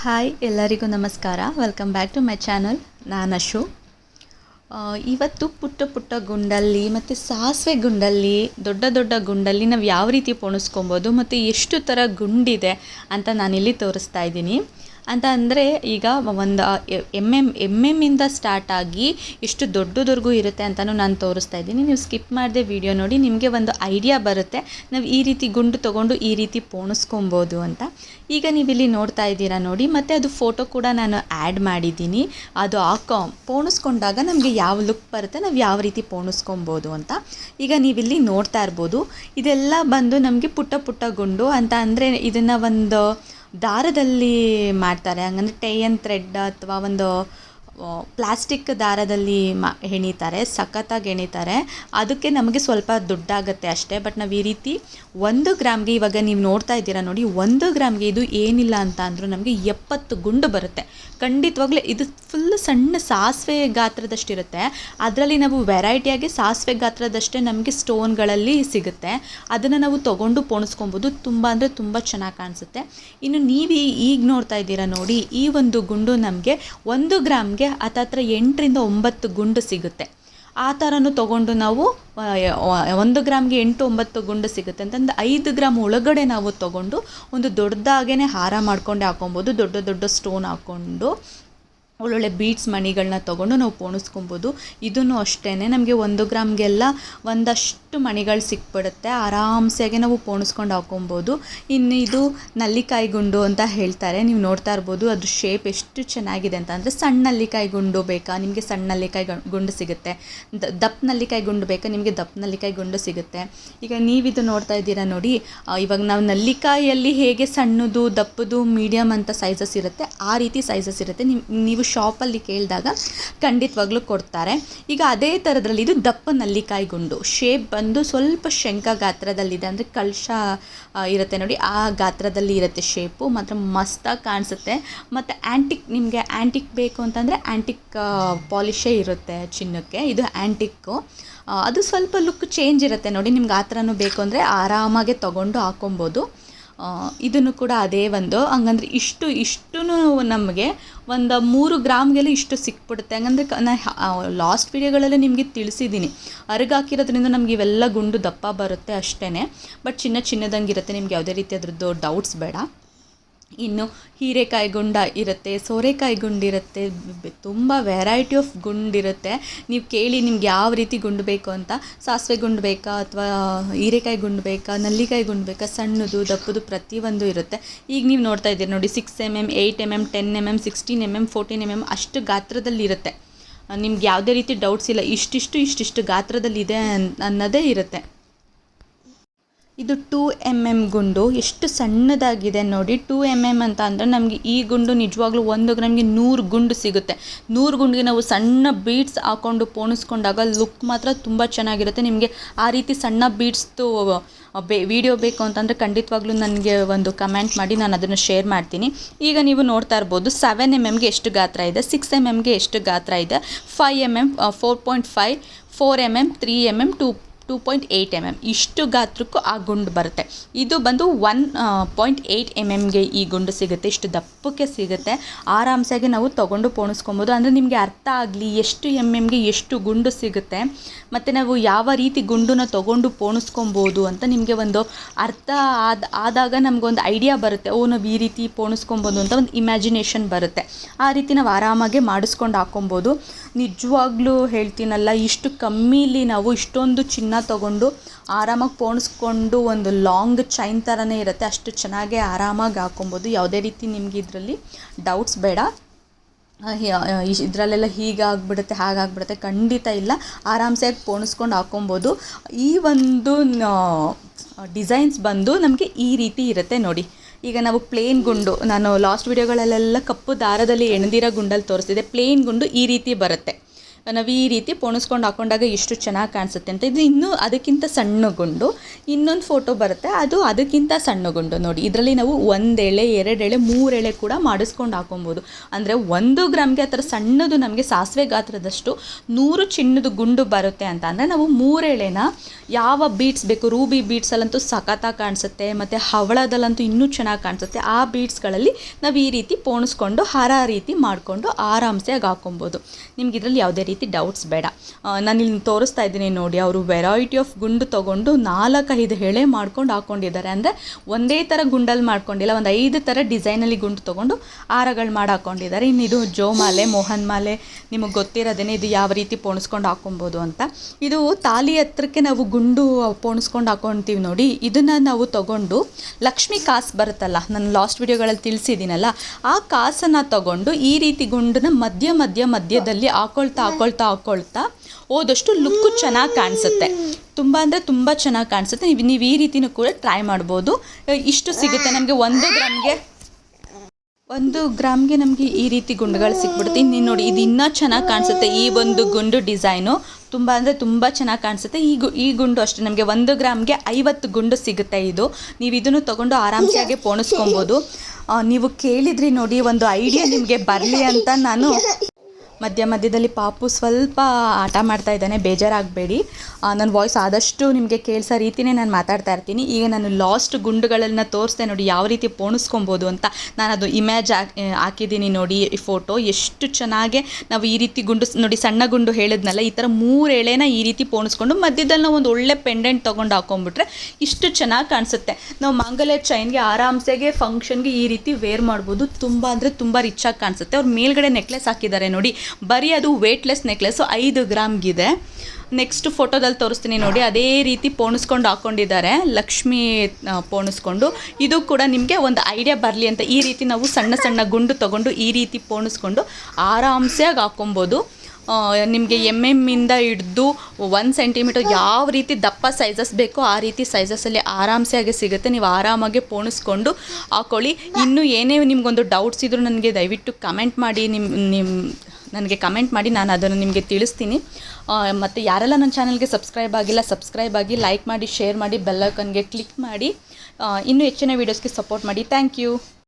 Hi, ಎಲ್ಲರಿಗೂ ನಮಸ್ಕಾರ. Welcome back to my channel ನಾನು ಅಶು. ಇವತ್ತು ಪುಟ್ಟ ಪುಟ್ಟ ಗುಂಡಲ್ಲಿ ಮತ್ತು ಸಾಸಿವೆ ಗುಂಡಲ್ಲಿ, ದೊಡ್ಡ ದೊಡ್ಡ ಗುಂಡಲ್ಲಿ ನಾವು ಯಾವ ರೀತಿ ಪೋಣಿಸ್ಕೊಬೋದು ಮತ್ತು ಎಷ್ಟು ಥರ ಗುಂಡಿದೆ ಅಂತ ನಾನಿಲ್ಲಿ ತೋರಿಸ್ತಾ ಇದ್ದೀನಿ. ಅಂತ ಅಂದರೆ ಈಗ ಒಂದು ಎಂ ಎಂ ಎಂ ಎಮ್ಮಿಂದ ಸ್ಟಾರ್ಟ್ ಆಗಿ ಎಷ್ಟು ದೊಡ್ಡದವರೆಗೂ ಇರುತ್ತೆ ಅಂತಲೂ ನಾನು ತೋರಿಸ್ತಾ ಇದ್ದೀನಿ. ನೀವು ಸ್ಕಿಪ್ ಮಾಡದೆ ವಿಡಿಯೋ ನೋಡಿ, ನಿಮಗೆ ಒಂದು ಐಡಿಯಾ ಬರುತ್ತೆ. ನಾವು ಈ ರೀತಿ ಗುಂಡು ತೊಗೊಂಡು ಈ ರೀತಿ ಪೋಣಿಸ್ಕೊಬೋದು ಅಂತ. ಈಗ ನೀವಿಲ್ಲಿ ನೋಡ್ತಾ ಇದ್ದೀರಾ ನೋಡಿ, ಮತ್ತು ಅದು ಫೋಟೋ ಕೂಡ ನಾನು ಆ್ಯಡ್ ಮಾಡಿದ್ದೀನಿ. ಅದು ಹಾಕೋ ಪೋಣಿಸ್ಕೊಂಡಾಗ ನಮಗೆ ಯಾವ ಲುಕ್ ಬರುತ್ತೆ, ನಾವು ಯಾವ ರೀತಿ ಪೋಣಿಸ್ಕೊಬೋದು ಅಂತ. ಈಗ ನೀವಿಲ್ಲಿ ನೋಡ್ತಾ ಇರ್ಬೋದು, ಇದೆಲ್ಲ ಬಂದು ನಮಗೆ ಪುಟ್ಟ ಪುಟ್ಟ ಗುಂಡು ಅಂತ ಅಂದರೆ ಇದನ್ನು ಒಂದು ದಾರದಲ್ಲಿ ಮಾಡ್ತಾರೆ ಹಂಗಂದ್ರೆ ಟೈ ಆ್ಯಂಡ್ ಥ್ರೆಡ್ ಅಥವಾ ಒಂದು ಪ್ಲಾಸ್ಟಿಕ್ ದಾರದಲ್ಲಿ ಮಾ, ಹೆಣಿತಾರೆ, ಸಖತ್ತಾಗಿ ಹೆಣಿತಾರೆ. ಅದಕ್ಕೆ ನಮಗೆ ಸ್ವಲ್ಪ ದುಡ್ಡಾಗುತ್ತೆ ಅಷ್ಟೇ. ಬಟ್ ನಾವು ಈ ರೀತಿ ಒಂದು ಗ್ರಾಮ್ಗೆ ಇವಾಗ ನೀವು ನೋಡ್ತಾ ಇದ್ದೀರಾ ನೋಡಿ, ಒಂದು ಗ್ರಾಮ್ಗೆ ಇದು ಏನಿಲ್ಲ ಅಂತ ಅಂದರೂ ನಮಗೆ ಎಪ್ಪತ್ತು ಗುಂಡು ಬರುತ್ತೆ. ಖಂಡಿತವಾಗ್ಲೂ ಇದು ಫುಲ್ ಸಣ್ಣ ಸಾಸಿವೆ ಗಾತ್ರದಷ್ಟಿರುತ್ತೆ. ಅದರಲ್ಲಿ ನಾವು ವೆರೈಟಿಯಾಗಿ ಸಾಸಿವೆ ಗಾತ್ರದಷ್ಟೇ ನಮಗೆ ಸ್ಟೋನ್ಗಳಲ್ಲಿ ಸಿಗುತ್ತೆ. ಅದನ್ನು ನಾವು ತೊಗೊಂಡು ಪೋಣಿಸ್ಕೊಬೋದು. ತುಂಬ ಅಂದರೆ ತುಂಬ ಚೆನ್ನಾಗಿ ಕಾಣಿಸುತ್ತೆ. ಇನ್ನು ನೀವು ಈಗ ನೋಡ್ತಾ ಇದ್ದೀರಾ ನೋಡಿ, ಈ ಒಂದು ಗುಂಡು ನಮಗೆ ಒಂದು ಗ್ರಾಮ್ಗೆ ಹತ್ತತ್ರ ಎಂಟರಿಂದ ಒಂಬತ್ತು ಗುಂಡು ಸಿಗುತ್ತೆ. ಆ ಥರನೂ ತೊಗೊಂಡು ನಾವು ಒಂದು ಗ್ರಾಮ್ಗೆ ಎಂಟು ಒಂಬತ್ತು ಗುಂಡು ಸಿಗುತ್ತೆ ಅಂತಂದು ಐದು ಗ್ರಾಮ್ ಒಳಗಡೆ ನಾವು ತೊಗೊಂಡು ಒಂದು ದೊಡ್ಡದಾಗೇ ಹಾರ ಮಾಡ್ಕೊಂಡೆ ಹಾಕೊಬೋದು, ದೊಡ್ಡ ದೊಡ್ಡ ಸ್ಟೋನ್ ಹಾಕ್ಕೊಂಡು ಒಳ್ಳೊಳ್ಳೆ ಬೀಡ್ಸ್ ಮಣಿಗಳನ್ನ ತೊಗೊಂಡು ನಾವು ಪೋಣಿಸ್ಕೊಬೋದು. ಇದನ್ನು ಅಷ್ಟೇ ನಮಗೆ ಒಂದು ಗ್ರಾಮ್ಗೆಲ್ಲ ಒಂದಷ್ಟು ಮಣಿಗಳು ಸಿಕ್ಬಿಡುತ್ತೆ. ಆರಾಮ್ಸೆಗೆ ನಾವು ಪೋಣಿಸ್ಕೊಂಡು ಹಾಕೊಬೋದು. ಇನ್ನು ಇದು ನಲ್ಲಿಕಾಯಿ ಗುಂಡು ಅಂತ ಹೇಳ್ತಾರೆ. ನೀವು ನೋಡ್ತಾ ಇರ್ಬೋದು ಅದು ಶೇಪ್ ಎಷ್ಟು ಚೆನ್ನಾಗಿದೆ ಅಂತ. ಅಂದರೆ ಸಣ್ಣ ನಲ್ಲಿಕಾಯಿ ಗುಂಡು ಬೇಕಾ? ನಿಮಗೆ ಸಣ್ಣ ನಲ್ಲಿಕಾಯಿ ಗುಂಡು ಸಿಗುತ್ತೆ. ದಪ್ಪ ನಲ್ಲಿಕಾಯಿ ಗುಂಡು ಬೇಕಾ? ನಿಮಗೆ ದಪ್ಪ ನಲ್ಲಿಕಾಯಿ ಗುಂಡು ಸಿಗುತ್ತೆ. ಈಗ ನೀವಿದು ನೋಡ್ತಾ ಇದ್ದೀರಾ ನೋಡಿ ಇವಾಗ ನಾವು ನಲ್ಲಿಕಾಯಲ್ಲಿ ಹೇಗೆ ಸಣ್ಣದು, ದಪ್ಪದು ಮೀಡಿಯಮ್ ಅಂತ ಸೈಜಸ್ ಇರುತ್ತೆ, ಆ ರೀತಿ ಸೈಜಸ್ ಇರುತ್ತೆ. ನೀವು ಶಾಪಲ್ಲಿ ಕೇಳಿದಾಗ ಖಂಡಿತವಾಗ್ಲೂ ಕೊಡ್ತಾರೆ. ಈಗ ಅದೇ ಥರದ್ರಲ್ಲಿ ಇದು ದಪ್ಪ ನಲ್ಲಿಕಾಯಿ ಗುಂಡು ಶೇಪ್ ಬಂದು ಸ್ವಲ್ಪ ಶಂಕ ಗಾತ್ರದಲ್ಲಿದೆ ಅಂದರೆ ಕಳಶ ಇರುತ್ತೆ ನೋಡಿ. ಆ ಗಾತ್ರದಲ್ಲಿ ಇರುತ್ತೆ ಶೇಪು ಮಾತ್ರ ಮಸ್ತಾಗಿ ಕಾಣಿಸುತ್ತೆ. ಮತ್ತು ಆ್ಯಂಟಿಕ್ ನಿಮಗೆ ಆ್ಯಂಟಿಕ್ ಬೇಕು ಅಂತಂದರೆ ಆ್ಯಂಟಿಕ್ ಪಾಲಿಶೇ ಇರುತ್ತೆ ಚಿನ್ನಕ್ಕೆ. ಇದು ಆ್ಯಂಟಿಕ್ಕು ಅದು ಸ್ವಲ್ಪ ಲುಕ್ ಚೇಂಜ್ ಇರುತ್ತೆ ನೋಡಿ. ನಿಮ್ಗೆ ಆ ಥರನೂ ಬೇಕು ಅಂದರೆ ಆರಾಮಾಗೆ ತೊಗೊಂಡು ಹಾಕೊಬೋದು. ಆ, ಇದನ್ನು ಕೂಡ ಅದೇ ಒಂದು. ಹಂಗಂದ್ರೆ ಇಷ್ಟು ಇಷ್ಟು ನಮಗೆ ಒಂದು ಮೂರು ಗ್ರಾಮ್ಗೆಲ್ಲ ಇಷ್ಟು ಸಿಕ್ಬಿಡುತ್ತೆ. ಹಂಗಂದ್ರೆ ನಾನು ಲಾಸ್ಟ್ ವಿಡಿಯೋಗಳಲ್ಲಿ ನಿಮಗೆ ತಿಳಿಸಿದ್ದೀನಿ. ಅರಗಾಕಿರೋದ್ರಿಂದ ನಮ್ಗೆ ಇವೆಲ್ಲ ಗುಂಡು ದಪ್ಪ ಬರುತ್ತೆ ಅಷ್ಟೇ ಬಟ್ ಚಿನ್ನ ಚಿನ್ನದಂಗೆ ಇರುತ್ತೆ ನಿಮ್ಗೆ ಯಾವುದೇ ರೀತಿ ಅದ್ರದ್ದು ಡೌಟ್ಸ್ ಬೇಡ. ಇನ್ನು ಹೀರೆಕಾಯಿ ಗುಂಡ ಇರುತ್ತೆ ಸೋರೆಕಾಯಿ ಗುಂಡಿರುತ್ತೆ ತುಂಬ ವೆರೈಟಿ ಆಫ್ ಗುಂಡಿರುತ್ತೆ ನೀವು ಕೇಳಿ ನಿಮ್ಗೆ ಯಾವ ರೀತಿ ಗುಂಡು ಬೇಕು ಅಂತ, ಸಾಸಿವೆ ಗುಂಡು ಬೇಕಾ ಅಥವಾ ಹೀರೆಕಾಯಿ ಗುಂಡು ಬೇಕಾ, ನಲ್ಲಿಕಾಯಿ ಗುಂಡು ಬೇಕಾ, ಸಣ್ಣದು, ದಪ್ಪದು ಪ್ರತಿಯೊಂದು ಇರುತ್ತೆ. ಈಗ ನೀವು ನೋಡ್ತಾ ಇದ್ದೀರಿ ನೋಡಿ six M M eight M M ten M M sixteen M M fourteen M M ಅಷ್ಟು ಗಾತ್ರದಲ್ಲಿ ಇರುತ್ತೆ. ನಿಮ್ಗೆ ಯಾವುದೇ ರೀತಿ ಡೌಟ್ಸ್ ಇಲ್ಲ, ಇಷ್ಟಿಷ್ಟು ಇಷ್ಟಿಷ್ಟು ಗಾತ್ರದಲ್ಲಿ ಇದೆ ಅನ್- ಅನ್ನೋದೇ ಇರುತ್ತೆ. ಇದು ಟೂ ಎಂ ಎಂ ಗುಂಡು. ಎಷ್ಟು ಸಣ್ಣದಾಗಿದೆ ನೋಡಿ. ಟೂ ಎಂ ಎಂ ಅಂತ ಅಂದರೆ ನಮಗೆ ಈ ಗುಂಡು ನಿಜವಾಗ್ಲೂ ಒಂದು ಗ್ರಾಮ್ಗೆ ನೂರು ಗುಂಡು ಸಿಗುತ್ತೆ. ನೂರು ಗುಂಡಿಗೆ ನಾವು ಸಣ್ಣ ಬೀಡ್ಸ್ ಹಾಕ್ಕೊಂಡು ಪೋಣಿಸ್ಕೊಂಡಾಗ ಲುಕ್ ಮಾತ್ರ ತುಂಬ ಚೆನ್ನಾಗಿರುತ್ತೆ. ನಿಮಗೆ ಆ ರೀತಿ ಸಣ್ಣ ಬೀಡ್ಸ್ದು ಬೇ ವಿಡಿಯೋ ಬೇಕು ಅಂತಂದರೆ ಖಂಡಿತವಾಗ್ಲೂ ನನಗೆ ಒಂದು ಕಮೆಂಟ್ ಮಾಡಿ ನಾನು ಅದನ್ನು ಶೇರ್ ಮಾಡ್ತೀನಿ. ಈಗ ನೀವು ನೋಡ್ತಾ ಇರ್ಬೋದು ಸೆವೆನ್ ಎಂ ಎಮ್ಗೆ ಎಷ್ಟು ಗಾತ್ರ ಇದೆ? ಸಿಕ್ಸ್ ಎಂ ಎಮ್ಗೆ ಎಷ್ಟು ಗಾತ್ರ ಇದೆ? Five M M four point five four M M three M M two two point eight M M ಇಷ್ಟು ಗಾತ್ರಕ್ಕೂ ಆ ಗುಂಡು ಬರುತ್ತೆ. ಇದು ಬಂದು ಒನ್ ಪಾಯಿಂಟ್ ಏಯ್ಟ್ ಎಂ ಎಮ್ಗೆ ಈ ಗುಂಡು ಸಿಗುತ್ತೆ. ಇಷ್ಟು ದಪ್ಪಕ್ಕೆ ಸಿಗುತ್ತೆ. ಆರಾಮ್ಸಾಗಿ ನಾವು ತೊಗೊಂಡು ಪೋಣಿಸ್ಕೊಬೋದು. ಅಂದರೆ ನಿಮಗೆ ಅರ್ಥ ಆಗಲಿ, ಎಷ್ಟು ಎಂ ಎಮ್ಗೆ ಎಷ್ಟು ಗುಂಡು ಸಿಗುತ್ತೆ. ಮತ್ತು ನಾವು ಯಾವ ರೀತಿ ಗುಂಡನ್ನ ತೊಗೊಂಡು ಪೋಣಿಸ್ಕೊಬೋದು ಅಂತ ನಿಮಗೆ ಒಂದು ಅರ್ಥ ಆದ, ಆದಾಗ ನಮಗೊಂದು ಐಡಿಯಾ ಬರುತ್ತೆ. ಓ, ನಾವು ಈ ರೀತಿ ಪೋಣಿಸ್ಕೊಬೋದು ಅಂತ ಒಂದು ಇಮ್ಯಾಜಿನೇಷನ್ ಬರುತ್ತೆ. ಆ ರೀತಿ ನಾವು ಆರಾಮಾಗೆ ಮಾಡಿಸ್ಕೊಂಡು ಹಾಕೊಬೋದು. ನಿಜವಾಗ್ಲೂ ಹೇಳ್ತೀನಲ್ಲ, ಇಷ್ಟು ಕಮ್ಮಿಲಿ ನಾವು ಇಷ್ಟೊಂದು ಚಿನ್ನ ತೊಗೊಂಡು ಆರಾಮಾಗಿ ಪೋಣಿಸ್ಕೊಂಡು ಒಂದು ಲಾಂಗ್ ಚೈನ್ ಥರನೇ ಇರುತ್ತೆ, ಅಷ್ಟು ಚೆನ್ನಾಗೇ ಆರಾಮಾಗಿ ಹಾಕೊಬೋದು. ಯಾವುದೇ ರೀತಿ ನಿಮಗೆ ಇದರಲ್ಲಿ ಡೌಟ್ಸ್ ಬೇಡ. ಇದರಲ್ಲೆಲ್ಲ ಹೀಗಾಗ್ಬಿಡುತ್ತೆ, ಹಾಗಾಗ್ಬಿಡುತ್ತೆ, ಖಂಡಿತ ಇಲ್ಲ. ಆರಾಮ್ಸೆ ಪೋಣಿಸ್ಕೊಂಡು ಹಾಕೊಬೋದು. ಈ ಒಂದು ಡಿಸೈನ್ಸ್ ಬಂದು ನಮಗೆ ಈ ರೀತಿ ಇರುತ್ತೆ ನೋಡಿ. ಈಗ ನಾವು ಪ್ಲೇನ್ ಗುಂಡು, ನಾನು ಲಾಸ್ಟ್ ವಿಡಿಯೋಗಳಲ್ಲೆಲ್ಲ ಕಪ್ಪು ದಾರದಲ್ಲಿ ಎಣದಿರೋ ಗುಂಡಲ್ಲಿ ತೋರಿಸಿದೆ ಪ್ಲೇನ್ ಗುಂಡು ಈ ರೀತಿ ಬರುತ್ತೆ. ನಾವು ಈ ರೀತಿ ಪೋಣಿಸ್ಕೊಂಡು ಹಾಕೊಂಡಾಗ ಎಷ್ಟು ಚೆನ್ನಾಗಿ ಕಾಣಿಸುತ್ತೆ ಅಂತ. ಇದು ಇನ್ನೂ ಅದಕ್ಕಿಂತ ಸಣ್ಣ ಗುಂಡು, ಇನ್ನೊಂದು ಫೋಟೋ ಬರುತ್ತೆ. ಅದು ಅದಕ್ಕಿಂತ ಸಣ್ಣ ಗುಂಡು ನೋಡಿ. ಇದರಲ್ಲಿ ನಾವು ಒಂದು ಎಳೆ, ಎರಡು ಎಳೆ, ಮೂರು ಎಳೆ ಕೂಡ ಮಾಡಿಸ್ಕೊಂಡು ಹಾಕೊಬೋದು. ಅಂದರೆ ಒಂದು ಗ್ರಾಮ್ಗೆ ಆ ಥರ ಸಣ್ಣದು ನಮಗೆ ಸಾಸಿವೆ ಗಾತ್ರದಷ್ಟು ನೂರು ಚಿನ್ನದ ಗುಂಡು ಬರುತ್ತೆ ಅಂತ. ಅಂದರೆ ನಾವು ಮೂರೆಳೆನ ಯಾವ ಬೀಟ್ಸ್ ಬೇಕು ರೂಬಿ ಬೀಟ್ಸಲ್ಲಂತೂ ಸಖತ್ತಾಗಿ ಕಾಣಿಸುತ್ತೆ, ಮತ್ತು ಹವಳದಲ್ಲಂತೂ ಇನ್ನೂ ಚೆನ್ನಾಗಿ ಕಾಣಿಸುತ್ತೆ. ಆ ಬೀಟ್ಸ್ಗಳಲ್ಲಿ ನಾವು ಈ ರೀತಿ ಪೋಣಿಸ್ಕೊಂಡು, ಹರ ರೀತಿ ಮಾಡಿಕೊಂಡು ಆರಾಮ್ಸೆ ಹಾಕೊಬೋದು. ನಿಮ್ಗೆ ಇದರಲ್ಲಿ ಯಾವುದೇ ರೀತಿ ಡೌಟ್ಸ್ ಬೇಡ. ನಾನು ಇಲ್ಲಿ ತೋರಿಸ್ತಾ ಇದ್ದೀನಿ ನೋಡಿ, ಅವರು ವೆರೈಟಿ ಆಫ್ ಗುಂಡು ತೊಗೊಂಡು ನಾಲ್ಕೈದು ಎಳೆ ಮಾಡ್ಕೊಂಡು ಹಾಕ್ಕೊಂಡಿದ್ದಾರೆ ಅಂದರೆ ಒಂದೇ ಥರ ಗುಂಡಲ್ಲಿ ಮಾಡ್ಕೊಂಡಿಲ್ಲ ಒಂದು ಐದು ಥರ ಡಿಸೈನಲ್ಲಿ ಗುಂಡು ತೊಗೊಂಡು ಹಾರಗಳು ಮಾಡಿ ಹಾಕ್ಕೊಂಡಿದ್ದಾರೆ ಇನ್ನು ಇದು ಜೋಮಾಲೆ ಮೋಹನ್ ಮಾಲೆ, ನಿಮಗೆ ಗೊತ್ತಿರೋದೇನೆ ಇದು ಯಾವ ರೀತಿ ಪೋಣಿಸ್ಕೊಂಡು ಹಾಕೊಬೋದು ಅಂತ. ಇದು ತಾಲಿ ಹತ್ರಕ್ಕೆ ನಾವು ಗುಂಡು ಪೋಣಿಸ್ಕೊಂಡು ಹಾಕೊತೀವಿ ನೋಡಿ. ಇದನ್ನು ನಾವು ತಗೊಂಡು ಲಕ್ಷ್ಮಿ ಕಾಸು ಬರುತ್ತಲ್ಲ, ನಾನು ಲಾಸ್ಟ್ ವಿಡಿಯೋಗಳಲ್ಲಿ ತಿಳಿಸಿದ್ದೀನಲ್ಲ, ಆ ಕಾಸನ್ನು ತಗೊಂಡು ಈ ರೀತಿ ಗುಂಡನ್ನ ಮಧ್ಯ ಮಧ್ಯ ಮಧ್ಯದಲ್ಲಿ ಹಾಕೊಳ್ತಾ ಹಾಕೊಳ್ತಾ ಹಾಕೊಳ್ತಾ ಹೋದಷ್ಟು ಲುಕ್ಕು ಚೆನ್ನಾಗಿ ಕಾಣಿಸುತ್ತೆ. ತುಂಬ ಅಂದರೆ ತುಂಬ ಚೆನ್ನಾಗಿ ಕಾಣಿಸುತ್ತೆ. ನೀವು ನೀವು ಈ ರೀತಿನೂ ಕೂಡ ಟ್ರೈ ಮಾಡ್ಬೋದು. ಇಷ್ಟು ಸಿಗುತ್ತೆ. ನಮಗೆ ಒಂದು ಗ್ರಾಮ್ಗೆ ಒಂದು ಗ್ರಾಮ್ಗೆ ನಮಗೆ ಈ ರೀತಿ ಗುಂಡುಗಳು ಸಿಕ್ಬಿಡುತ್ತೆ. ಇನ್ನು ನೋಡಿ, ಇದು ಇನ್ನೂ ಚೆನ್ನಾಗಿ ಕಾಣಿಸುತ್ತೆ. ಈ ಒಂದು ಗುಂಡು ಡಿಸೈನು ತುಂಬ ಅಂದರೆ ತುಂಬ ಚೆನ್ನಾಗಿ ಕಾಣಿಸುತ್ತೆ. ಈ ಗು ಈ ಗುಂಡು ಅಷ್ಟೇ. ನಮಗೆ ಒಂದು ಗ್ರಾಮ್ಗೆ ಐವತ್ತು ಗುಂಡು ಸಿಗುತ್ತೆ ಇದು. ನೀವು ಇದನ್ನು ತೊಗೊಂಡು ಆರಾಮ್ಸಾಗೆ ಪೋಣಿಸ್ಕೊಬೋದು. ನೀವು ಕೇಳಿದ್ರಿ ನೋಡಿ, ಒಂದು ಐಡಿಯಾ ನಿಮಗೆ ಬರಲಿ ಅಂತ ನಾನು ಮಧ್ಯ ಮಧ್ಯದಲ್ಲಿ ಪಾಪು ಸ್ವಲ್ಪ ಆಟ ಮಾಡ್ತಾ ಇದ್ದಾನೆ, ಬೇಜಾರಾಗಬೇಡಿ. ನನ್ನ ವಾಯ್ಸ್ ಆದಷ್ಟು ನಿಮಗೆ ಕೇಳಿಸೋ ರೀತಿಯೇ ನಾನು ಮಾತಾಡ್ತಾ ಇರ್ತೀನಿ. ಈಗ ನಾನು ಲಾಸ್ಟ್ ಗುಂಡುಗಳನ್ನು ತೋರಿಸ್ದೆ ನೋಡಿ, ಯಾವ ರೀತಿ ಪೋಣಿಸ್ಕೊಬೋದು ಅಂತ ನಾನು ಅದು ಇಮೇಜ್ ಹಾಕಿದ್ದೀನಿ ನೋಡಿ ಈ ಫೋಟೋ ಎಷ್ಟು ಚೆನ್ನಾಗೆ ನಾವು ಈ ರೀತಿ ಗುಂಡು, ನೋಡಿ ಸಣ್ಣ ಗುಂಡು ಹೇಳಿದ್ನಲ್ಲ, ಈ ಥರ ಮೂರು ಎಳೆನ ಈ ರೀತಿ ಪೋಣಿಸ್ಕೊಂಡು ಮಧ್ಯದಲ್ಲಿ ನಾವು ಒಂದು ಒಳ್ಳೆ ಪೆಂಡೆಂಟ್ ತೊಗೊಂಡು ಹಾಕೊಂಡ್ಬಿಟ್ರೆ ಇಷ್ಟು ಚೆನ್ನಾಗಿ ಕಾಣಿಸುತ್ತೆ. ನಾವು ಮಾಂಗಲ್ಯ ಚೈನ್ಗೆ ಆರಾಮ್ಸೆಗೆ ಫಂಕ್ಷನ್ಗೆ ಈ ರೀತಿ ವೇರ್ ಮಾಡ್ಬೋದು. ತುಂಬ ಅಂದರೆ ತುಂಬ ಆಗಿ ಕಾಣಿಸುತ್ತೆ. ಅವ್ರು ಮೇಲ್ಗಡೆ ನೆಕ್ಲೆಸ್ ಹಾಕಿದ್ದಾರೆ ನೋಡಿ. ಬರೀ ಅದು ವೇಟ್ಲೆಸ್ ನೆಕ್ಲೆಸ್ಸು ಐದು ಗ್ರಾಮ್ಗಿದೆ ನೆಕ್ಸ್ಟ್ ಫೋಟೋದಲ್ಲಿ ತೋರಿಸ್ತೀನಿ ನೋಡಿ, ಅದೇ ರೀತಿ ಪೋಣಿಸ್ಕೊಂಡು ಹಾಕ್ಕೊಂಡಿದ್ದಾರೆ ಲಕ್ಷ್ಮಿ ಪೋಣಿಸ್ಕೊಂಡು. ಇದು ಕೂಡ ನಿಮಗೆ ಒಂದು ಐಡಿಯಾ ಬರಲಿ ಅಂತ ಈ ರೀತಿ ನಾವು ಸಣ್ಣ ಸಣ್ಣ ಗುಂಡು ತೊಗೊಂಡು ಈ ರೀತಿ ಪೋಣಿಸ್ಕೊಂಡು ಆರಾಮ್ಸೆಯಾಗಿ ಹಾಕ್ಕೊಬೋದು ನಿಮಗೆ ಎಂ ಎಮ್ಮಿಂದ ಹಿಡ್ದು ಒನ್ ಸೆಂಟಿಮೀಟರ್ ಯಾವ ರೀತಿ ದಪ್ಪ ಸೈಜಸ್ ಬೇಕೋ ಆ ರೀತಿ ಸೈಜಸಲ್ಲಿ ಆರಾಮ್ಸೆಯಾಗಿ ಸಿಗುತ್ತೆ. ನೀವು ಆರಾಮಾಗಿ ಪೋಣಿಸ್ಕೊಂಡು ಹಾಕೊಳ್ಳಿ. ಇನ್ನೂ ಏನೇ ನಿಮಗೊಂದು ಡೌಟ್ಸ್ ಇದ್ದರೂ ನನಗೆ ದಯವಿಟ್ಟು ಕಮೆಂಟ್ ಮಾಡಿ. ನಿಮ್ಮ ನಿಮ್ಮ ನನಗೆ ಕಮೆಂಟ್ ಮಾಡಿ, ನಾನು ಅದನ್ನು ನಿಮಗೆ ತಿಳಿಸ್ತೀನಿ. ಮತ್ತು ಯಾರೆಲ್ಲ ನನ್ನ ಚಾನಲ್ಗೆ ಸಬ್ಸ್ಕ್ರೈಬ್ ಆಗಿಲ್ಲ ಸಬ್ಸ್ಕ್ರೈಬ್ ಆಗಿ ಲೈಕ್ ಮಾಡಿ ಶೇರ್ ಮಾಡಿ ಬೆಲ್ಲೈಕನ್ಗೆ ಕ್ಲಿಕ್ ಮಾಡಿ ಇನ್ನೂ ಹೆಚ್ಚಿನ ವೀಡಿಯೋಸ್ಗೆ ಸಪೋರ್ಟ್ ಮಾಡಿ. Thank you